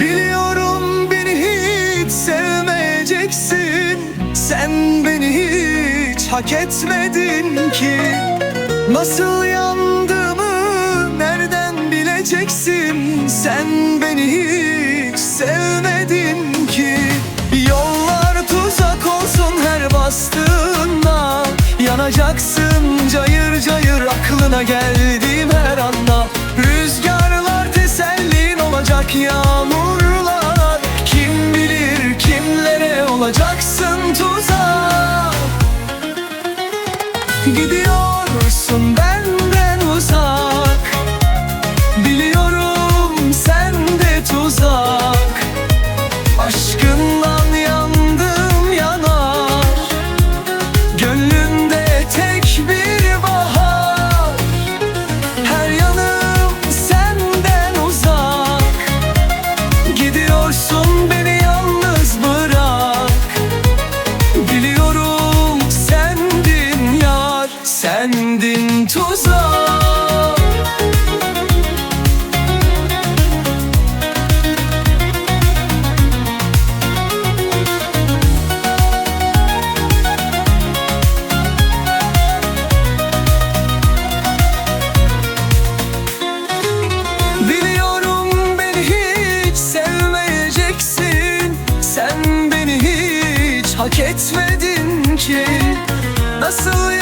Biliyorum beni hiç sevmeyeceksin. Sen beni hiç hak etmedin ki. Nasıl yandığımı nereden bileceksin? Sen beni hiç sevmedin aklına geldiğim her anda. Rüzgarlar tesellin olacak yağmurlar Sendin tuzak Biliyorum beni hiç sevmeyeceksin. Sen beni hiç hak etmedin ki. Nasıl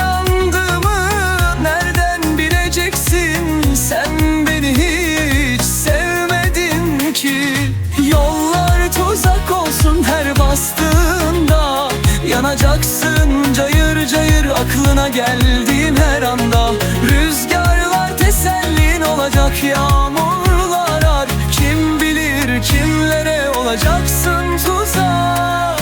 Yanacaksın cayır cayır aklına geldiğim her anda. Rüzgarlar tesellin olacak yağmurlar ar. Kim bilir kimlere olacaksın tuzak.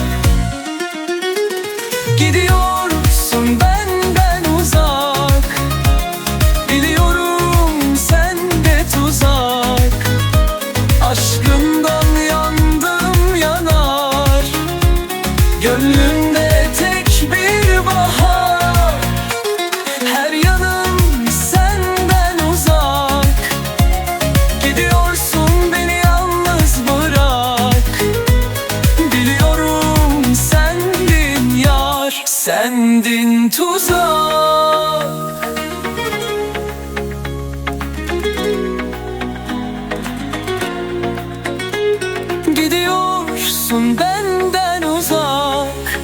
Gidiyorsun benden uzak. Biliyorum sen tuzak. Aşkından yandım yanar. Gönlümde Sendin tuzak Gidiyorsun benden uzak.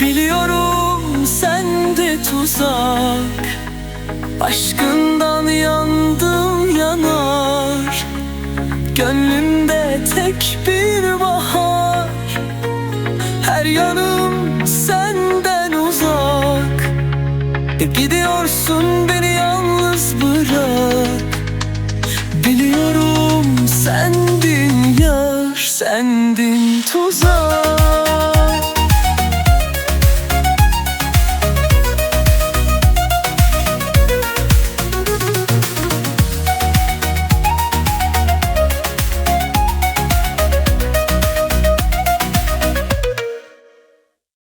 Biliyorum sen de tuzak. Aşkından yandım yanar. Gönlümde tek bir Gidiyorsun beni yalnız bırak. Biliyorum sendin yar, sendin tuzak.